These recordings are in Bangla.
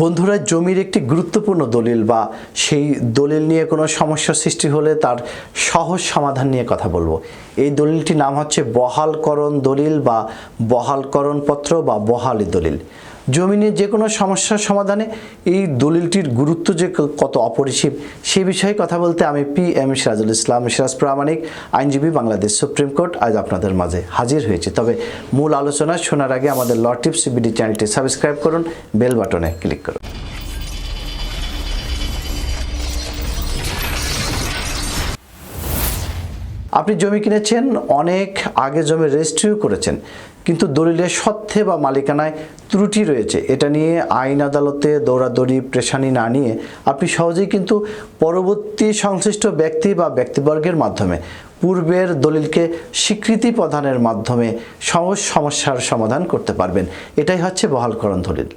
বন্ধুরা, জমির একটি গুরুত্বপূর্ণ দলিল বা সেই দলিল নিয়ে কোনো সমস্যা সৃষ্টি হলে তার সহজ সমাধান নিয়ে কথা বলব। এই দলিলটির নাম হচ্ছে বহালকরণ দলিল বা বহালকরণ পত্র বা বহালি দলিল। জমি নিয়ে যে কোনো সমস্যার সমাধানে এই দলিলটির গুরুত্ব যে কত অপরিসীম, সে বিষয়ে কথা বলতে আমি পি এম সিরাজুল ইসলাম, সিরাজ প্রামাণিক, আইনজীবী বাংলাদেশ সুপ্রিম কোর্ট আজ আপনাদের মাঝে হাজির হয়েছে। তবে মূল আলোচনা শোনার আগে আমাদের ল টিপস বিডি চ্যানেলটি সাবস্ক্রাইব করুন, বেল বাটনে ক্লিক করুন। আপনি জমি কিনেছেন, অনেক আগে জমি রেজিস্ট্রিও করেছেন, কিন্তু দলিলের সত্ত্বে বা মালিকানায় ত্রুটি রয়েছে। এটা নিয়ে আইন আদালতে দৌড়াদৌড়ি প্রেশানি না নিয়ে আপনি সহজেই কিন্তু পরবর্তী সংশ্লিষ্ট ব্যক্তি বা ব্যক্তিবর্গের মাধ্যমে পূর্বের দলিলকে স্বীকৃতি প্রদানের মাধ্যমে সমস্যার সমাধান করতে পারবেন। এটাই হচ্ছে বহালকরণ দলিল।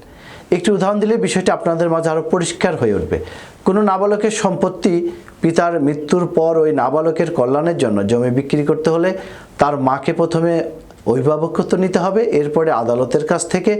একটি উদাহরণ দিলে বিষয়টি আপনাদের মাঝে আরও পরিষ্কার হয়ে উঠবে। কোনো নাবালকের সম্পত্তি পিতার মৃত্যুর পর ওই নাবালকের কল্যাণের জন্য জমি বিক্রি করতে হলে তার মাকে প্রথমে অভিভাবকত্ব নিতে হবে। এরপরে আদালতের কাছ থেকে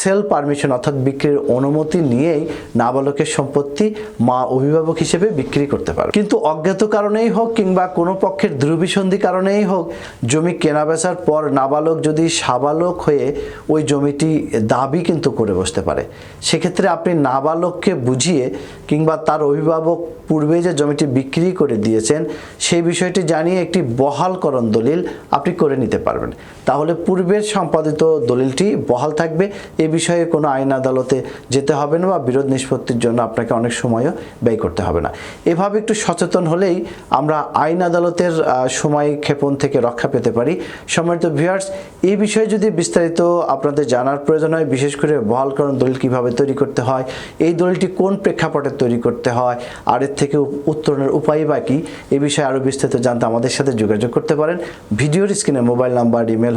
সেল পারমিশন অর্থাৎ বিক্রির অনুমতি নিয়েই নাবালকের সম্পত্তি মা অভিভাবক হিসেবে বিক্রি করতে পারে কিন্তু অজ্ঞাত কারণেই হোক কিংবা কোনো পক্ষের ধ্রুবিসন্ধি কারণেই হোক, জমি কেনা বেচার পর নাবালক যদি সাবালক হয়ে ওই জমিটি দাবি কিন্তু করে বসতে পারে। সেক্ষেত্রে আপনি নাবালককে বুঝিয়ে কিংবা তার অভিভাবক পূর্বে যে জমিটি বিক্রি করে দিয়েছেন, সেই বিষয়টি জানিয়ে একটি বহালকরণ দলিল আপনি করে নিতে পারবেন। তাহলে পূর্বের সম্পাদিত দলিলটি বহাল থাকবে। এ বিষয়ে কোনো আইন আদালতে যেতে হবে না বা বিরোধ নিষ্পত্তির জন্য আপনাকে অনেক সময়ও ব্যয় করতে হবে না। এভাবে একটু সচেতন হলেই আমরা আইন আদালতের সময় ক্ষেপণ থেকে রক্ষা পেতে পারি। সম্মানিত ভিউয়ার্স এই বিষয়ে যদি বিস্তারিত আপনাদের জানার প্রয়োজন হয়, বিশেষ করে বহালকরণ দলিল কীভাবে তৈরি করতে হয়, এই দলিলটি কোন প্রেক্ষাপটে তৈরি করতে হয়, আর এর থেকে উত্তরণের উপায় বা কী এই বিষয়ে আরও বিস্তারিত জানতে আমাদের সাথে যোগাযোগ করতে পারেন। ভিডিওর স্ক্রিনে mobile number, email